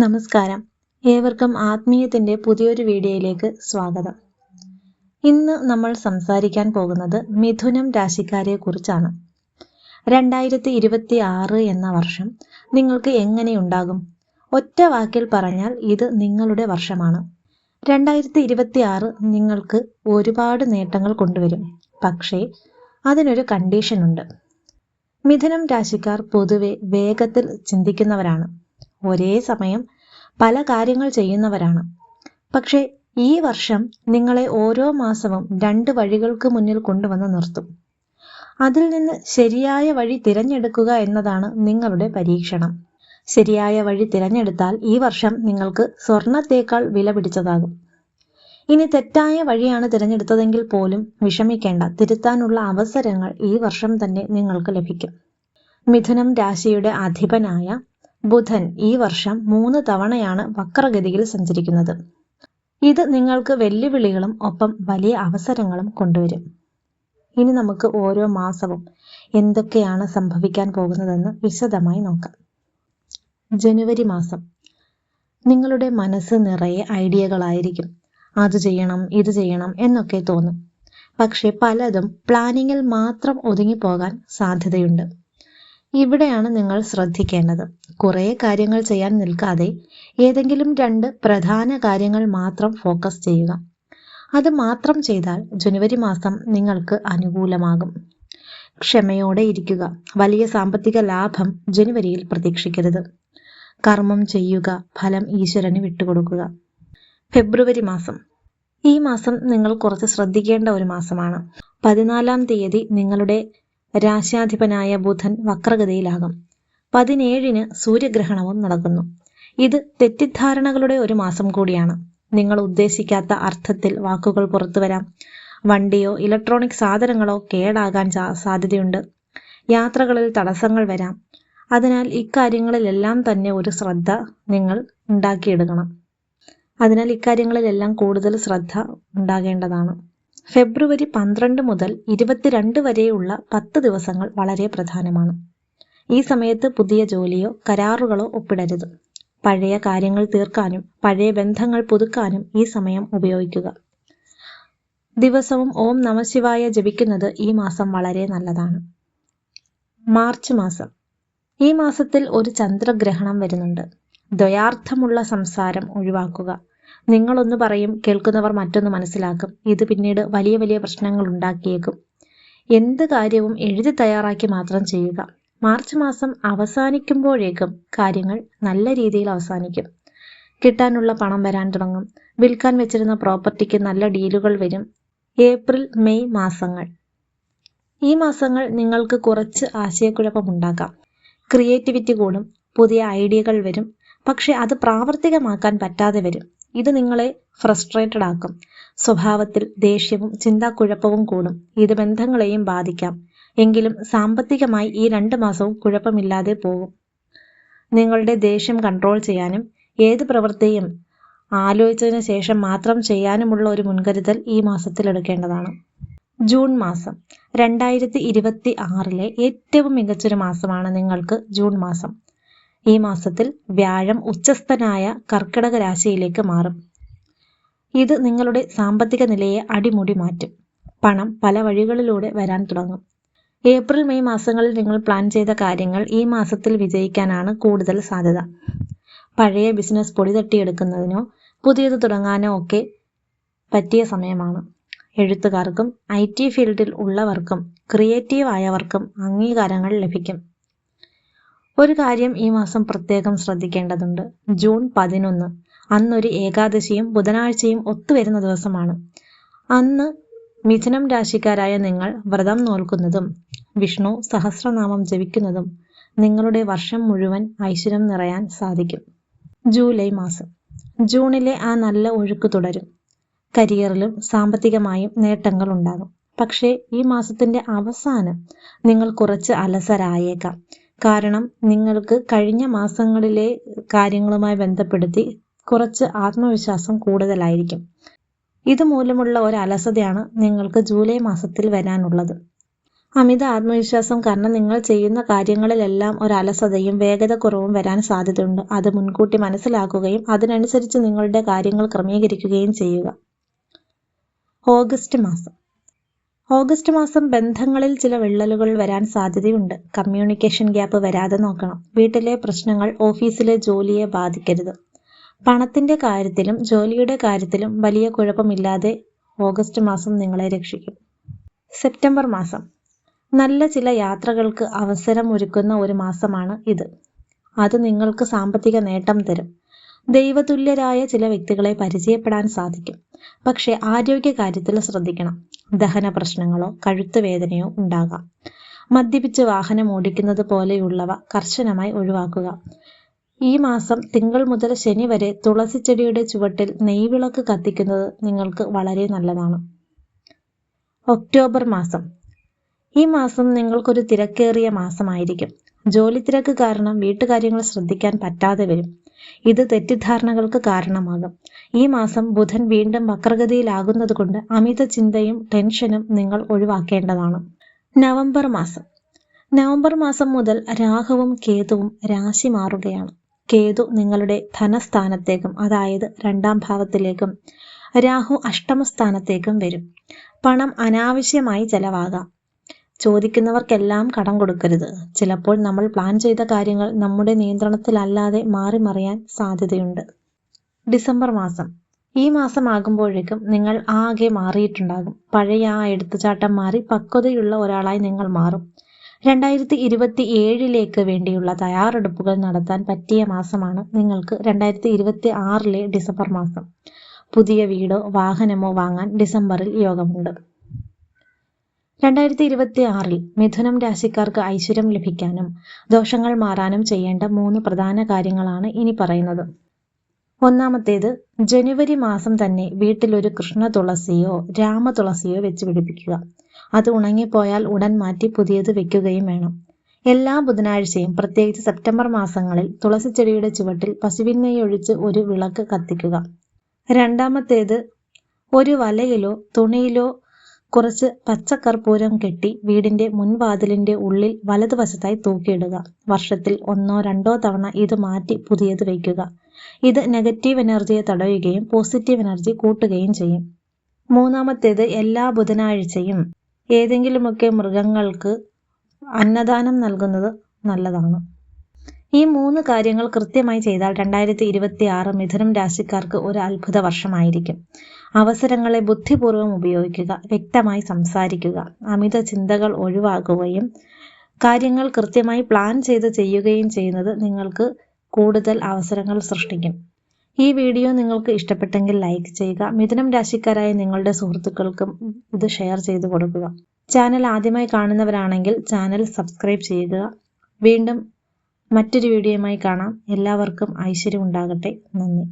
നമസ്കാരം. ഏവർക്കും ആത്മീയത്തിന്റെ പുതിയൊരു വീഡിയോയിലേക്ക് സ്വാഗതം. ഇന്ന് നമ്മൾ സംസാരിക്കാൻ പോകുന്നത് മിഥുനം രാശിക്കാരെ കുറിച്ചാണ്. രണ്ടായിരത്തി ഇരുപത്തി ആറ് എന്ന വർഷം നിങ്ങൾക്ക് എങ്ങനെയുണ്ടാകും ഒറ്റ വാക്കിൽ പറഞ്ഞാൽ ഇത് നിങ്ങളുടെ വർഷമാണ്. രണ്ടായിരത്തി ഇരുപത്തി ആറ് നിങ്ങൾക്ക് ഒരുപാട് നേട്ടങ്ങൾ കൊണ്ടുവരും. പക്ഷേ അതിനൊരു കണ്ടീഷനുണ്ട് മിഥുനം രാശിക്കാർ പൊതുവെ വേഗത്തിൽ ചിന്തിക്കുന്നവരാണ്. ഒരേ സമയം പല കാര്യങ്ങൾ ചെയ്യുന്നവരാണ്. പക്ഷേ ഈ വർഷം നിങ്ങളെ ഓരോ മാസവും രണ്ട് വഴികൾക്ക് മുന്നിൽ കൊണ്ടുവന്ന് നിർത്തും. അതിൽ നിന്ന് ശരിയായ വഴി തിരഞ്ഞെടുക്കുക എന്നതാണ് നിങ്ങളുടെ പരീക്ഷണം. ശരിയായ വഴി തിരഞ്ഞെടുത്താൽ ഈ വർഷം നിങ്ങൾക്ക് സ്വർണത്തേക്കാൾ വില പിടിച്ചതാകും. ഇനി തെറ്റായ വഴിയാണ് തിരഞ്ഞെടുത്തതെങ്കിൽ പോലും വിഷമിക്കേണ്ട തിരുത്താനുള്ള അവസരങ്ങൾ ഈ വർഷം തന്നെ നിങ്ങൾക്ക് ലഭിക്കും. മിഥുനം രാശിയുടെ അധിപനായ ബുധൻ ഈ വർഷം മൂന്ന് തവണയാണ് വക്രഗതിയിൽ സഞ്ചരിക്കുന്നത്. ഇത് നിങ്ങൾക്ക് വെല്ലുവിളികളും ഒപ്പം വലിയ അവസരങ്ങളും കൊണ്ടുവരും. ഇനി നമുക്ക് ഓരോ മാസവും എന്തൊക്കെയാണ് സംഭവിക്കാൻ പോകുന്നതെന്ന് വിശദമായി നോക്കാം. ജനുവരി മാസം. നിങ്ങളുടെ മനസ്സ് നിറയെ ഐഡിയകളായിരിക്കും. അത് ചെയ്യണം ഇത് ചെയ്യണം എന്നൊക്കെ തോന്നും. പക്ഷെ പലതും പ്ലാനിങ്ങിൽ മാത്രം ഒതുങ്ങിപ്പോകാൻ സാധ്യതയുണ്ട്. ഇവിടെയാണ് നിങ്ങൾ ശ്രദ്ധിക്കേണ്ടത്. കുറേ കാര്യങ്ങൾ ചെയ്യാൻ നിൽക്കാതെ ഏതെങ്കിലും രണ്ട് പ്രധാന കാര്യങ്ങൾ മാത്രം ഫോക്കസ് ചെയ്യുക. അത് മാത്രം ചെയ്താൽ ജനുവരി മാസം നിങ്ങൾക്ക് അനുകൂലമാകും. ക്ഷമയോടെ ഇരിക്കുക. വലിയ സാമ്പത്തിക ലാഭം ജനുവരിയിൽ പ്രതീക്ഷിക്കരുത്. കർമ്മം ചെയ്യുക. ഫലം ഈശ്വരന് വിട്ടുകൊടുക്കുക. ഫെബ്രുവരി മാസം. ഈ മാസം നിങ്ങൾ കുറച്ച് ശ്രദ്ധിക്കേണ്ട ഒരു മാസമാണ്. പതിനാലാം തീയതി നിങ്ങളുടെ രാശ്യാധിപനായ ബുധൻ വക്രഗതിയിലാകും. പതിനേഴിന് സൂര്യഗ്രഹണവും നടക്കുന്നു. ഇത് തെറ്റിദ്ധാരണകളുടെ ഒരു മാസം കൂടിയാണ്. നിങ്ങൾ ഉദ്ദേശിക്കാത്ത അർത്ഥത്തിൽ വാക്കുകൾ പുറത്തു വരാം. വണ്ടിയോ ഇലക്ട്രോണിക് സാധനങ്ങളോ കേടാകാൻ സാധ്യതയുണ്ട്. യാത്രകളിൽ തടസ്സങ്ങൾ വരാം. അതിനാൽ ഇക്കാര്യങ്ങളിലെല്ലാം തന്നെ ഒരു ശ്രദ്ധ നിങ്ങൾ ഉണ്ടാക്കിയെടുക്കണം. അതിനാൽ ഇക്കാര്യങ്ങളിലെല്ലാം കൂടുതൽ ശ്രദ്ധ ഉണ്ടാകേണ്ടതാണ്. ഫെബ്രുവരി പന്ത്രണ്ട് മുതൽ ഇരുപത്തിരണ്ട് വരെയുള്ള പത്ത് ദിവസങ്ങൾ വളരെ പ്രധാനമാണ്. ഈ സമയത്ത് പുതിയ ജോലിയോ കരാറുകളോ ഒപ്പിടരുത്. പഴയ കാര്യങ്ങൾ തീർക്കാനും പഴയ ബന്ധങ്ങൾ പുതുക്കാനും ഈ സമയം ഉപയോഗിക്കുക. ദിവസവും ഓം നമശിവായ ജപിക്കുന്നത് ഈ മാസം വളരെ നല്ലതാണ്. മാർച്ച് മാസം. ഈ മാസത്തിൽ ഒരു ചന്ദ്രഗ്രഹണം വരുന്നുണ്ട്. ദ്വയാർത്ഥമുള്ള സംസാരം ഒഴിവാക്കുക. നിങ്ങളൊന്ന് പറയും കേൾക്കുന്നവർ മറ്റൊന്ന് മനസ്സിലാക്കും. ഇത് പിന്നീട് വലിയ വലിയ പ്രശ്നങ്ങൾ ഉണ്ടാക്കിയേക്കും. എന്ത് കാര്യവും എഴുതി തയ്യാറാക്കി മാത്രം ചെയ്യുക. മാർച്ച് മാസം അവസാനിക്കുമ്പോഴേക്കും കാര്യങ്ങൾ നല്ല രീതിയിൽ അവസാനിക്കും. കിട്ടാനുള്ള പണം വരാൻ തുടങ്ങും. വിൽക്കാൻ വെച്ചിരുന്ന പ്രോപ്പർട്ടിക്ക് നല്ല ഡീലുകൾ വരും. ഏപ്രിൽ മെയ് മാസങ്ങൾ. ഈ മാസങ്ങൾ നിങ്ങൾക്ക് കുറച്ച് ആശയക്കുഴപ്പമുണ്ടാക്കാം ക്രിയേറ്റിവിറ്റി കൂടും. പുതിയ ഐഡിയകൾ വരും. പക്ഷെ അത് പ്രാവർത്തികമാക്കാൻ പറ്റാതെ വരും. ഇത് നിങ്ങളെ ഫ്രസ്ട്രേറ്റഡ് ആക്കും. സ്വഭാവത്തിൽ ദേഷ്യവും ചിന്താക്കുഴപ്പവും കൂടും. ഇത് ബന്ധങ്ങളെയും ബാധിക്കാം. എങ്കിലും സാമ്പത്തികമായി ഈ രണ്ട് മാസവും കുഴപ്പമില്ലാതെ പോകും. നിങ്ങളുടെ ദേഷ്യം കൺട്രോൾ ചെയ്യാനും ഏത് പ്രവൃത്തിയും ആലോചിച്ചതിന് ശേഷം മാത്രം ചെയ്യാനുമുള്ള ഒരു മുൻകരുതൽ ഈ മാസത്തിൽ എടുക്കേണ്ടതാണ്. ജൂൺ മാസം. രണ്ടായിരത്തി ഇരുപത്തി ആറിലെ ഏറ്റവും മികച്ചൊരു മാസമാണ് നിങ്ങൾക്ക് ജൂൺ മാസം. ഈ മാസത്തിൽ വ്യാഴം ഉച്ചസ്ഥനായ കർക്കിടക രാശിയിലേക്ക് മാറും. ഇത് നിങ്ങളുടെ സാമ്പത്തിക നിലയെ അടിമുടി മാറ്റും. പണം പല വഴികളിലൂടെ വരാൻ തുടങ്ങും. ഏപ്രിൽ മെയ് മാസങ്ങളിൽ നിങ്ങൾ പ്ലാൻ ചെയ്ത കാര്യങ്ങൾ ഈ മാസത്തിൽ വിജയിക്കാനാണ് കൂടുതൽ സാധ്യത. പഴയ ബിസിനസ് പൊടി തട്ടിയെടുക്കുന്നതിനോ പുതിയത് തുടങ്ങാനോ ഒക്കെ പറ്റിയ സമയമാണ്. എഴുത്തുകാർക്കും ഐ ടി ഫീൽഡിൽ ഉള്ളവർക്കും ക്രിയേറ്റീവ് ആയവർക്കും അംഗീകാരങ്ങൾ ലഭിക്കും. ഒരു കാര്യം ഈ മാസം പ്രത്യേകം ശ്രദ്ധിക്കേണ്ടതുണ്ട്. ജൂൺ പതിനൊന്ന്. അന്നൊരു ഏകാദശിയും ബുധനാഴ്ചയും ഒത്തുവരുന്ന ദിവസമാണ്. അന്ന് മിഥുനം രാശിക്കാരായ നിങ്ങൾ വ്രതം നോൽക്കുന്നതും വിഷ്ണു സഹസ്രനാമം ജപിക്കുന്നതും നിങ്ങളുടെ വർഷം മുഴുവൻ ഐശ്വര്യം നിറയാൻ സാധിക്കും. ജൂലൈ മാസം. ജൂണിലെ ആ നല്ല ഒഴുക്ക് തുടരും. കരിയറിലും സാമ്പത്തികമായും നേട്ടങ്ങൾ ഉണ്ടാകും. പക്ഷേ ഈ മാസത്തിന്റെ അവസാനം നിങ്ങൾ കുറച്ച് അലസരായേക്കാം. കാരണം നിങ്ങൾക്ക് കഴിഞ്ഞ മാസങ്ങളിലെ കാര്യങ്ങളുമായി ബന്ധപ്പെടുത്തി കുറച്ച് ആത്മവിശ്വാസം കൂടുതലായിരിക്കും. ഇതുമൂലമുള്ള ഒരു അലസതയാണ് നിങ്ങൾക്ക് ജൂലൈ മാസത്തിൽ വരാനുള്ളത്. അമിത ആത്മവിശ്വാസം കാരണം നിങ്ങൾ ചെയ്യുന്ന കാര്യങ്ങളിലെല്ലാം ഒരു അലസതയും വേഗത കുറവും വരാൻ സാധ്യതയുണ്ട്. അത് മുൻകൂട്ടി മനസ്സിലാക്കുകയും അതിനനുസരിച്ച് നിങ്ങളുടെ കാര്യങ്ങൾ ക്രമീകരിക്കുകയും ചെയ്യുക. ഓഗസ്റ്റ് മാസം. ഓഗസ്റ്റ് മാസം ബന്ധങ്ങളിൽ ചില വിള്ളലുകൾ വരാൻ സാധ്യതയുണ്ട്. കമ്മ്യൂണിക്കേഷൻ ഗ്യാപ്പ് വരാതെ നോക്കണം. വീട്ടിലെ പ്രശ്നങ്ങൾ ഓഫീസിലെ ജോലിയെ ബാധിക്കരുത്. പണത്തിന്റെ കാര്യത്തിലും ജോലിയുടെ കാര്യത്തിലും വലിയ കുഴപ്പമില്ലാതെ ഓഗസ്റ്റ് മാസം നിങ്ങളെ രക്ഷിക്കും. സെപ്റ്റംബർ മാസം. നല്ല ചില യാത്രകൾക്ക് അവസരം ഒരുക്കുന്ന ഒരു മാസമാണ് ഇത്. അത് നിങ്ങൾക്ക് സാമ്പത്തിക നേട്ടം തരും. ദൈവതുല്യരായ ചില വ്യക്തികളെ പരിചയപ്പെടാൻ സാധിക്കും. പക്ഷേ ആരോഗ്യ കാര്യത്തിൽ ശ്രദ്ധിക്കണം. ദഹന പ്രശ്നങ്ങളോ കഴുത്ത് വേദനയോ ഉണ്ടാകാം. മദ്യപിച്ച് വാഹനം ഓടിക്കുന്നത് പോലെയുള്ളവ കർശനമായി ഒഴിവാക്കുക. ഈ മാസം തിങ്കൾ മുതൽ ശനി വരെ തുളസി ചെടിയുടെ ചുവട്ടിൽ നെയ്വിളക്ക് കത്തിക്കുന്നത് നിങ്ങൾക്ക് വളരെ നല്ലതാണ്. ഒക്ടോബർ മാസം. ഈ മാസം നിങ്ങൾക്കൊരു തിരക്കേറിയ മാസമായിരിക്കും. ജോലി തിരക്ക് കാരണം വീട്ടുകാര്യങ്ങൾ ശ്രദ്ധിക്കാൻ പറ്റാതെ വരും. ഇത് തെറ്റിദ്ധാരണകൾക്ക് കാരണമാകും. ഈ മാസം ബുധൻ വീണ്ടും വക്രഗതിയിലാകുന്നത് കൊണ്ട് അമിത ചിന്തയും ടെൻഷനും നിങ്ങൾ ഒഴിവാക്കേണ്ടതാണ്. നവംബർ മാസം. നവംബർ മാസം മുതൽ രാഹുവും കേതുവും രാശി മാറുകയാണ്. കേതു നിങ്ങളുടെ ധനസ്ഥാനത്തേക്കും അതായത് രണ്ടാം ഭാവത്തിലേക്കും രാഹു അഷ്ടമസ്ഥാനത്തേക്കും വരും. പണം അനാവശ്യമായി ചെലവാകാം. ചോദിക്കുന്നവർക്കെല്ലാം കടം കൊടുക്കരുത്. ചിലപ്പോൾ നമ്മൾ പ്ലാൻ ചെയ്ത കാര്യങ്ങൾ നമ്മുടെ നിയന്ത്രണത്തിലല്ലാതെ മാറി മറിയാൻ സാധ്യതയുണ്ട്. ഡിസംബർ മാസം. ഈ മാസം ആകുമ്പോഴേക്കും നിങ്ങൾ ആകെ മാറിയിട്ടുണ്ടാകും. പഴയ ആ എടുത്തുചാട്ടം മാറി പക്വതയുള്ള ഒരാളായി നിങ്ങൾ മാറും. രണ്ടായിരത്തി ഇരുപത്തി ഏഴിലേക്ക് വേണ്ടിയുള്ള തയ്യാറെടുപ്പുകൾ നടത്താൻ പറ്റിയ മാസമാണ് നിങ്ങൾക്ക് രണ്ടായിരത്തി ഇരുപത്തി ആറിലെ ഡിസംബർ മാസം. പുതിയ വീടോ വാഹനമോ വാങ്ങാൻ ഡിസംബറിൽ യോഗമുണ്ട്. രണ്ടായിരത്തി ഇരുപത്തി ആറിൽ മിഥുനം രാശിക്കാർക്ക് ഐശ്വര്യം ലഭിക്കാനും ദോഷങ്ങൾ മാറാനും ചെയ്യേണ്ട മൂന്ന് പ്രധാന കാര്യങ്ങളാണ് ഇനി പറയുന്നത്. ഒന്നാമത്തേത് ജനുവരി മാസം തന്നെ വീട്ടിലൊരു കൃഷ്ണ തുളസിയോ രാമ തുളസിയോ വെച്ച് പിടിപ്പിക്കുക. അത് ഉണങ്ങിപ്പോയാൽ ഉടൻ മാറ്റി പുതിയത് വെക്കുകയും വേണം. എല്ലാ ബുധനാഴ്ചയും പ്രത്യേകിച്ച് സെപ്റ്റംബർ മാസങ്ങളിൽ തുളസി ചെടിയുടെ ചുവട്ടിൽ പശുവിന്മയൊഴിച്ച് ഒരു വിളക്ക് കത്തിക്കുക. രണ്ടാമത്തേത് ഒരു വലയിലോ തുണിയിലോ കുറച്ച് പച്ചക്കർപ്പൂരം കെട്ടി വീടിന്റെ മുൻവാതിലിന്റെ ഉള്ളിൽ വലതുവശത്തായി തൂക്കിയിടുക. വർഷത്തിൽ ഒന്നോ രണ്ടോ തവണ ഇത് മാറ്റി പുതിയത് വയ്ക്കുക. ഇത് നെഗറ്റീവ് എനർജിയെ തടയുകയും പോസിറ്റീവ് എനർജി കൂട്ടുകയും ചെയ്യും. മൂന്നാമത്തേത് എല്ലാ ബുധനാഴ്ചയും ഏതെങ്കിലുമൊക്കെ മൃഗങ്ങൾക്ക് അന്നദാനം നൽകുന്നത് നല്ലതാണ്. ഈ മൂന്ന് കാര്യങ്ങൾ കൃത്യമായി ചെയ്താൽ രണ്ടായിരത്തി ഇരുപത്തി ആറ് മിഥുനം രാശിക്കാർക്ക് ഒരു അത്ഭുത വർഷമായിരിക്കും. അവസരങ്ങളെ ബുദ്ധിപൂർവം ഉപയോഗിക്കുക വ്യക്തമായി സംസാരിക്കുക അമിത ചിന്തകൾ ഒഴിവാക്കുകയും കാര്യങ്ങൾ കൃത്യമായി പ്ലാൻ ചെയ്ത് ചെയ്യുകയും ചെയ്യുന്നത് നിങ്ങൾക്ക് കൂടുതൽ അവസരങ്ങൾ സൃഷ്ടിക്കും. ഈ വീഡിയോ നിങ്ങൾക്ക് ഇഷ്ടപ്പെട്ടെങ്കിൽ ലൈക്ക് ചെയ്യുക. മിഥുനം രാശിക്കാരായ നിങ്ങളുടെ സുഹൃത്തുക്കൾക്കും ഇത് ഷെയർ ചെയ്തു കൊടുക്കുക. ചാനൽ ആദ്യമായി കാണുന്നവരാണെങ്കിൽ ചാനൽ സബ്സ്ക്രൈബ് ചെയ്യുക. വീണ്ടും മറ്റൊരു വീഡിയോയുമായി കാണാം. എല്ലാവർക്കും ഐശ്വര്യം ഉണ്ടാകട്ടെ നന്ദി.